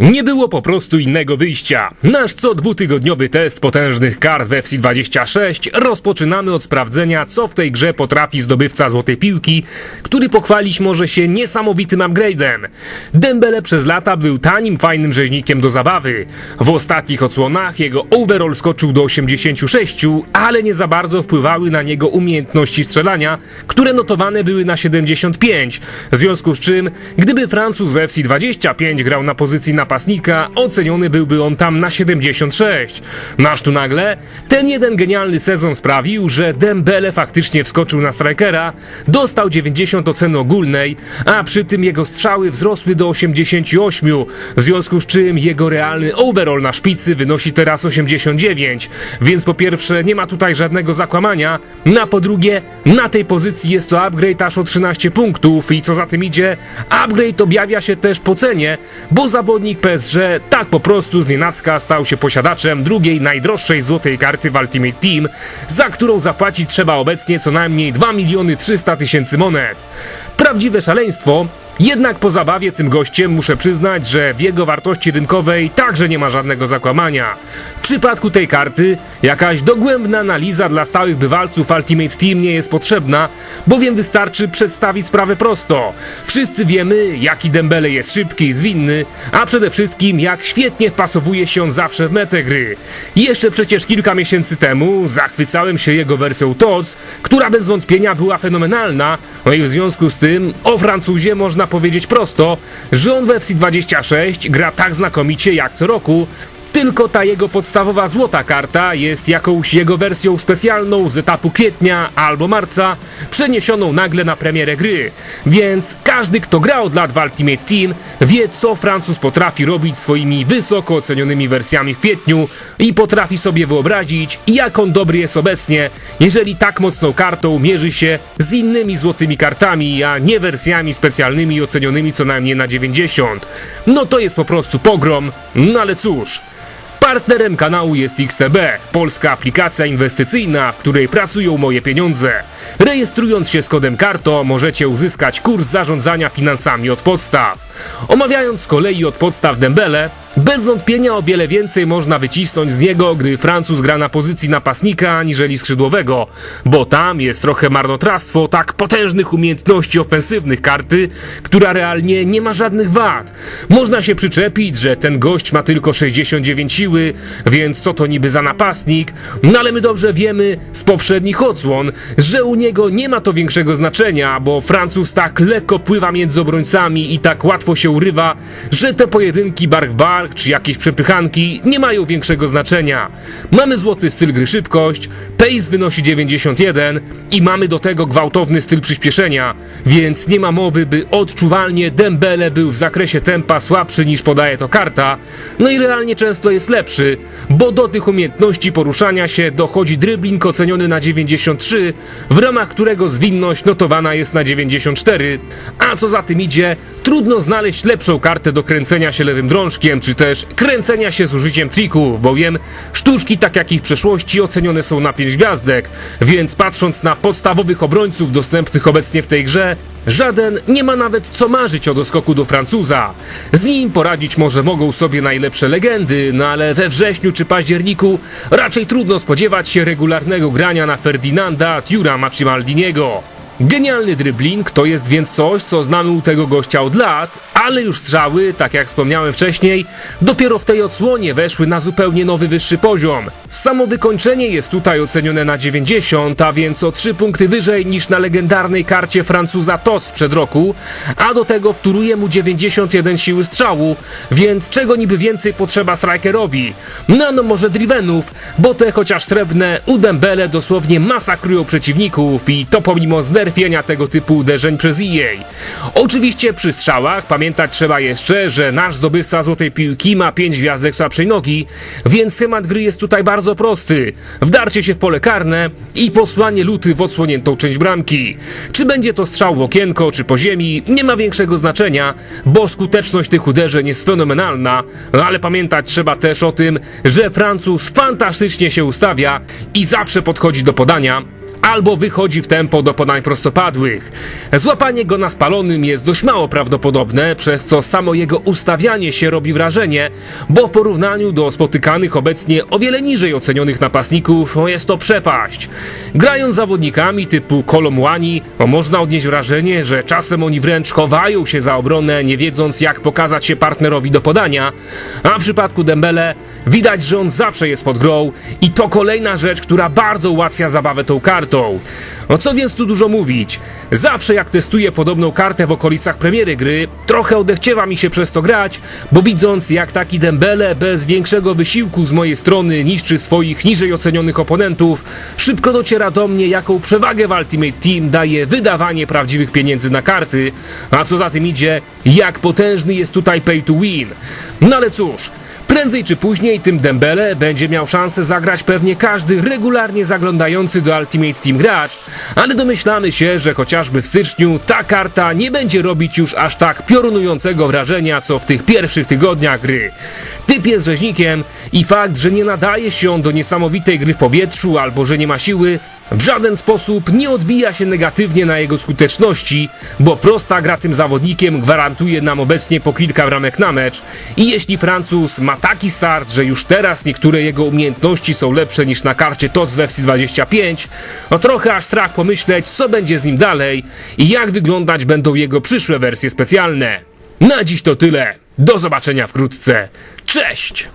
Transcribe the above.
Nie było po prostu innego wyjścia. Nasz co dwutygodniowy test potężnych kart w FC26 rozpoczynamy od sprawdzenia, co w tej grze potrafi zdobywca złotej piłki, który pochwalić może się niesamowitym upgrade'em. Dembele przez lata był tanim, fajnym rzeźnikiem do zabawy. W ostatnich odsłonach jego overall skoczył do 86, ale nie za bardzo wpływały na niego umiejętności strzelania, które notowane były na 75. W związku z czym, gdyby Francuz w FC25 grał na pozycji napastnika, oceniony byłby on tam na 76. Nasz tu nagle, ten jeden genialny sezon sprawił, że Dembele faktycznie wskoczył na strikera, dostał 90 oceny ogólnej, a przy tym jego strzały wzrosły do 88, w związku z czym jego realny overall na szpicy wynosi teraz 89, więc po pierwsze nie ma tutaj żadnego zakłamania, a po drugie na tej pozycji jest to upgrade aż o 13 punktów. I co za tym idzie, upgrade objawia się też po cenie, bo zawodnik PSG tak po prostu z nienacka stał się posiadaczem drugiej najdroższej złotej karty w Ultimate Team, za którą zapłacić trzeba obecnie co najmniej 2 miliony 300 tysięcy monet. Prawdziwe szaleństwo, jednak po zabawie tym gościem muszę przyznać, że w jego wartości rynkowej także nie ma żadnego zakłamania. W przypadku tej karty jakaś dogłębna analiza dla stałych bywalców Ultimate Team nie jest potrzebna, bowiem wystarczy przedstawić sprawę prosto. Wszyscy wiemy, jaki Dembele jest szybki i zwinny, a przede wszystkim jak świetnie wpasowuje się on zawsze w metę gry. Jeszcze przecież kilka miesięcy temu zachwycałem się jego wersją TOC, która bez wątpienia była fenomenalna, no i w związku z tym o Francuzie można powiedzieć prosto, że on w FC26 gra tak znakomicie jak co roku, tylko ta jego podstawowa złota karta jest jakąś jego wersją specjalną z etapu kwietnia albo marca, przeniesioną nagle na premierę gry. Więc każdy, kto grał od lat w Ultimate Team, wie, co Francuz potrafi robić swoimi wysoko ocenionymi wersjami w kwietniu i potrafi sobie wyobrazić, jak on dobry jest obecnie, jeżeli tak mocną kartą mierzy się z innymi złotymi kartami, a nie wersjami specjalnymi ocenionymi co najmniej na 90. No to jest po prostu pogrom, no ale cóż. Partnerem kanału jest XTB, polska aplikacja inwestycyjna, w której pracują moje pieniądze. Rejestrując się z kodem KARTO możecie uzyskać kurs zarządzania finansami od podstaw. Omawiając z kolei od podstaw Dembele, bez wątpienia o wiele więcej można wycisnąć z niego, gdy Francuz gra na pozycji napastnika aniżeli skrzydłowego, bo tam jest trochę marnotrawstwo tak potężnych umiejętności ofensywnych karty, która realnie nie ma żadnych wad. Można się przyczepić, że ten gość ma tylko 69 siły, więc co to niby za napastnik, no ale my dobrze wiemy z poprzednich odsłon, że u niego nie ma to większego znaczenia, bo Francuz tak lekko pływa między obrońcami i tak łatwo się urywa, że te pojedynki bark w czy jakieś przepychanki nie mają większego znaczenia. Mamy złoty styl gry szybkość, pace wynosi 91 i mamy do tego gwałtowny styl przyspieszenia, więc nie ma mowy, by odczuwalnie Dembele był w zakresie tempa słabszy niż podaje to karta, no i realnie często jest lepszy, bo do tych umiejętności poruszania się dochodzi dribbling oceniony na 93, w ramach którego zwinność notowana jest na 94, a co za tym idzie, trudno znaleźć lepszą kartę do kręcenia się lewym drążkiem, czy też kręcenia się z użyciem trików, bowiem sztuczki tak jak i w przeszłości ocenione są na 5 gwiazdek, więc patrząc na podstawowych obrońców dostępnych obecnie w tej grze, Żaden nie ma nawet co marzyć o doskoku do Francuza. Z nim poradzić może mogą sobie najlepsze legendy, no ale we wrześniu czy październiku raczej trudno spodziewać się regularnego grania na Ferdinanda, Tiura czy Maldiniego. Genialny dribbling to jest więc coś, co znamy u tego gościa od lat, ale już strzały, tak jak wspomniałem wcześniej, dopiero w tej odsłonie weszły na zupełnie nowy, wyższy poziom. Samo wykończenie jest tutaj ocenione na 90, a więc o 3 punkty wyżej niż na legendarnej karcie Francuza TOS sprzed roku, a do tego wtóruje mu 91 siły strzału, więc czego niby więcej potrzeba strikerowi? No, no może drivenów, bo te chociaż srebrne u Dembele dosłownie masakrują przeciwników i to pomimo znerfienia tego typu uderzeń przez EA. Oczywiście przy strzałach pamiętać trzeba jeszcze, że nasz zdobywca złotej piłki ma 5 gwiazdek słabszej nogi, więc schemat gry jest tutaj bardzo prosty. Wdarcie się w pole karne i posłanie luty w odsłoniętą część bramki. Czy będzie to strzał w okienko, czy po ziemi, nie ma większego znaczenia, bo skuteczność tych uderzeń jest fenomenalna, ale pamiętać trzeba też o tym, że Francuz fantastycznie się ustawia i zawsze podchodzi do podania, albo wychodzi w tempo do podań prostopadłych. Złapanie go na spalonym jest dość mało prawdopodobne, przez co samo jego ustawianie się robi wrażenie, bo w porównaniu do spotykanych obecnie o wiele niżej ocenionych napastników jest to przepaść. Grając zawodnikami typu Kolomłani, można odnieść wrażenie, że czasem oni wręcz chowają się za obronę, nie wiedząc jak pokazać się partnerowi do podania, a w przypadku Dembele widać, że on zawsze jest pod grą i to kolejna rzecz, która bardzo ułatwia zabawę tą kartą. Co więc tu dużo mówić? Zawsze jak testuję podobną kartę w okolicach premiery gry, trochę odechciewa mi się przez to grać, bo widząc jak taki Dembele bez większego wysiłku z mojej strony niszczy swoich niżej ocenionych oponentów, szybko dociera do mnie jaką przewagę w Ultimate Team daje wydawanie prawdziwych pieniędzy na karty, a co za tym idzie, jak potężny jest tutaj pay to win. No ale cóż, Prędzej czy później tym Dembele będzie miał szansę zagrać pewnie każdy regularnie zaglądający do Ultimate Team gracz, ale domyślamy się, że chociażby w styczniu ta karta nie będzie robić już aż tak piorunującego wrażenia, co w tych pierwszych tygodniach gry. Typ jest rzeźnikiem i fakt, że nie nadaje się on do niesamowitej gry w powietrzu albo że nie ma siły, w żaden sposób nie odbija się negatywnie na jego skuteczności, bo prosta gra tym zawodnikiem gwarantuje nam obecnie po kilka bramek na mecz i jeśli Francuz ma taki start, że już teraz niektóre jego umiejętności są lepsze niż na karcie TOC w FC25, no trochę aż strach pomyśleć, co będzie z nim dalej i jak wyglądać będą jego przyszłe wersje specjalne. Na dziś to tyle. Do zobaczenia wkrótce. Cześć!